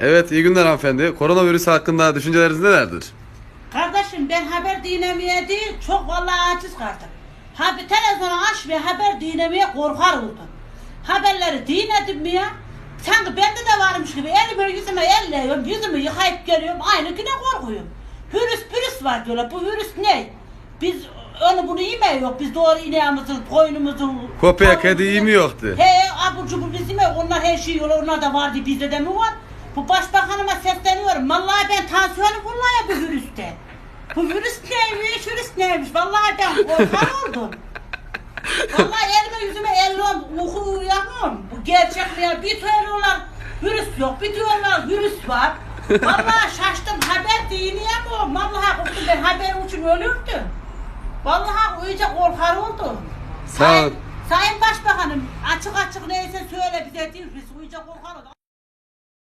Evet iyi günler hanımefendi. Koronavirüs hakkında düşünceleriniz nelerdir? Kardeşim ben haber dinlemeye değil çok vallahi aciz kaldım. Ha bir televizyonu aç ve haber dinlemeye korkar oldum. Haberleri dinledim mi ya? Sanki bende de varmış gibi elimi yüzüme elliyorum, yüzümü yıkayıp geliyorum, aynı güne korkuyorum. Virüs virüs var diyorlar, bu virüs ne? Biz onu bunu yemiyor, biz doğru ineğimizin, koyunumuzun... Tavuğumuzun- kedi yemiyordu. He, abur cubur biz yemiyor, onlar her şey yiyorlar, onlar da vardı, bizde de mi var? Bu başbakanıma sesleniyorum, vallahi ben tansiyonu vuruyor bu virüste. Bu virüs neymiş, virüs neymiş? Vallahi ben korkar oldum. Vallahi elime yüzüme elliyorum, uyku uyuyamıyorum. Bu gerçek mi ya? Bir söylüyorlar virüs yok, bir diyorlar virüs var. Vallahi şaştım, haber dinleyemiyorum. Vallahi korktum ben haber için ölürdüm. Vallahi uyuyacak korkar oldum. Sağ ol. Sayın, Başbakanım açık açık neyse söyle bize değil, biz uyuyacak korkar olduk.